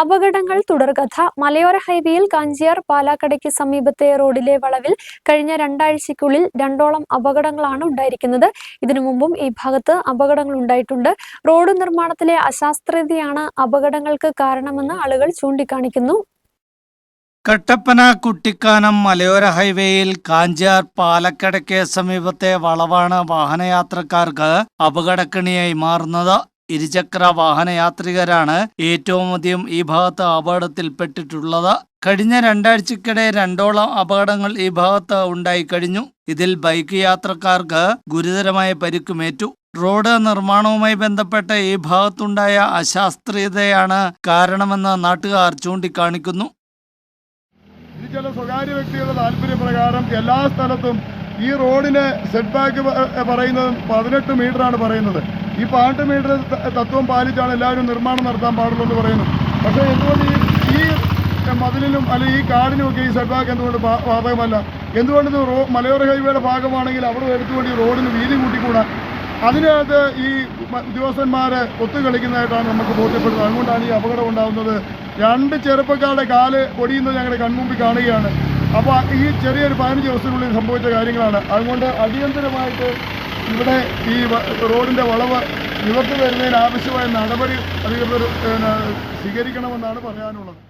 അപകടങ്ങൾ തുടർകഥ മലയോര ഹൈവേയിൽ കാഞ്ചിയാർ പാലാക്കടയ്ക്ക് സമീപത്തെ റോഡിലെ വളവിൽ കഴിഞ്ഞ രണ്ടാഴ്ചയ്ക്കുള്ളിൽ രണ്ടോളം അപകടങ്ങളാണ് ഉണ്ടായിരിക്കുന്നത്. ഇതിനു മുമ്പും ഈ ഭാഗത്ത് അപകടങ്ങൾ ഉണ്ടായിട്ടുണ്ട്. റോഡ് നിർമ്മാണത്തിലെ അശാസ്ത്രീയതയാണ് അപകടങ്ങൾക്ക് കാരണമെന്ന് ആളുകൾ ചൂണ്ടിക്കാണിക്കുന്നു. കട്ടപ്പന കുട്ടിക്കാനം മലയോര ഹൈവേയിൽ കാഞ്ചാർ പാലക്കടയ്ക്ക് സമീപത്തെ വളവാണ് വാഹനയാത്രക്കാർക്ക് അപകടക്കണിയായി മാറുന്നത്. ഇരുചക്ര വാഹനയാത്രികരാണ് ഏറ്റവും അധികം ഈ ഭാഗത്ത് അപകടത്തിൽപ്പെട്ടിട്ടുള്ളത്. കഴിഞ്ഞ രണ്ടാഴ്ചക്കിടെ രണ്ടോളം അപകടങ്ങൾ ഈ ഭാഗത്ത് ഉണ്ടായി കഴിഞ്ഞു. ഇതിൽ ബൈക്ക് യാത്രക്കാർക്ക് ഗുരുതരമായ പരിക്കുമേറ്റു. റോഡ് നിർമ്മാണവുമായി ബന്ധപ്പെട്ട ഈ ഭാഗത്തുണ്ടായ അശാസ്ത്രീയതയാണ് കാരണമെന്ന് നാട്ടുകാർ ചൂണ്ടിക്കാണിക്കുന്നു. ചില സ്വകാര്യ വ്യക്തികളുടെ താല്പര്യപ്രകാരം എല്ലാ സ്ഥലത്തും ഈ റോഡിന് സെറ്റ് ബാക്ക് പറയുന്നത് പതിനെട്ട് മീറ്ററാണ് പറയുന്നത്. ഈ പതിനെട്ട് മീറ്റർ തത്വം പാലിച്ചാണ് എല്ലാവരും നിർമ്മാണം നടത്താൻ പാടുള്ളൂ എന്ന് പറയുന്നു പക്ഷേ എന്തുകൊണ്ട് ഈ മതിലിനും അല്ലെങ്കിൽ ഈ കാടിനുമൊക്കെ ഈ സെറ്റ് ബാക്ക് എന്തുകൊണ്ട് ബാധകമല്ല? എന്തുകൊണ്ട് ഇത് റോ മലയോര ഹൈവേയുടെ ഭാഗമാണെങ്കിൽ അവിടെ എടുത്തുകൊണ്ട് ഈ റോഡിന് വീതി കൂട്ടിക്കൂടാ? അതിനകത്ത് ഈ ഉദ്യോഗസ്ഥന്മാർ ഒത്തു ഒത്തുകളിക്കുന്നതായിട്ടാണ് നമുക്ക് ബോധ്യപ്പെടുന്നത്. അതുകൊണ്ടാണ് ഈ അപകടം ഉണ്ടാകുന്നത്. രണ്ട് ചെറുപ്പക്കാരുടെ കാൽ പൊടിയുന്നത് ഞങ്ങളുടെ കൺമുമ്പിൽ കാണുകയാണ്. അപ്പോൾ ഈ ചെറിയൊരു പതിനഞ്ച് ദിവസത്തിനുള്ളിൽ സംഭവിച്ച കാര്യങ്ങളാണ്. അതുകൊണ്ട് അടിയന്തരമായിട്ട് ഇവിടെ ഈ റോഡിന്റെ വളവ് നിവർത്തി വരുന്നതിന് ആവശ്യമായ നടപടി അധികൃതർ സ്വീകരിക്കണമെന്നാണ് പറയാനുള്ളത്.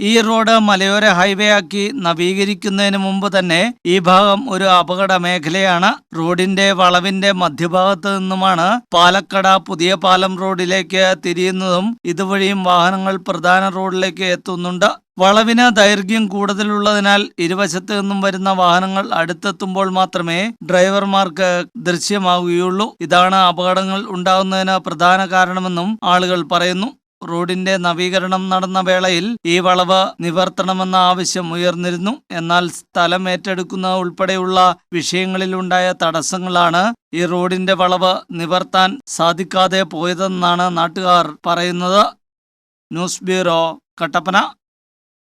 ഈ റോഡ് മലയോര ഹൈവേ ആക്കി നവീകരിക്കുന്നതിന് മുമ്പ് തന്നെ ഈ ഭാഗം ഒരു അപകട മേഖലയാണ്. റോഡിന്റെ വളവിന്റെ മധ്യഭാഗത്ത് നിന്നുമാണ് പാലക്കട പുതിയ പാലം റോഡിലേക്ക് തിരിയുന്നതും ഇതുവഴിയും വാഹനങ്ങൾ പ്രധാന റോഡിലേക്ക് എത്തുന്നുണ്ട്. വളവിന് ദൈർഘ്യം കൂടുതലുള്ളതിനാൽ ഇരുവശത്തു നിന്നും വരുന്ന വാഹനങ്ങൾ അടുത്തെത്തുമ്പോൾ മാത്രമേ ഡ്രൈവർമാർക്ക് ദൃശ്യമാവുകയുള്ളൂ. ഇതാണ് അപകടങ്ങൾ ഉണ്ടാകുന്നതിന് പ്രധാന കാരണമെന്നും ആളുകൾ പറയുന്നു. റോഡിന്റെ നവീകരണം നടന്ന വേളയിൽ ഈ വളവ് നിവർത്തണമെന്ന ആവശ്യം ഉയർന്നിരുന്നു. എന്നാൽ സ്ഥലം ഏറ്റെടുക്കുന്ന ഉൾപ്പെടെയുള്ള വിഷയങ്ങളിലുണ്ടായ തടസ്സങ്ങളാണ് ഈ റോഡിന്റെ വളവ് നിവർത്താൻ സാധിക്കാതെ പോയതെന്നാണ് നാട്ടുകാർ പറയുന്നത്. News bureau Kattappana.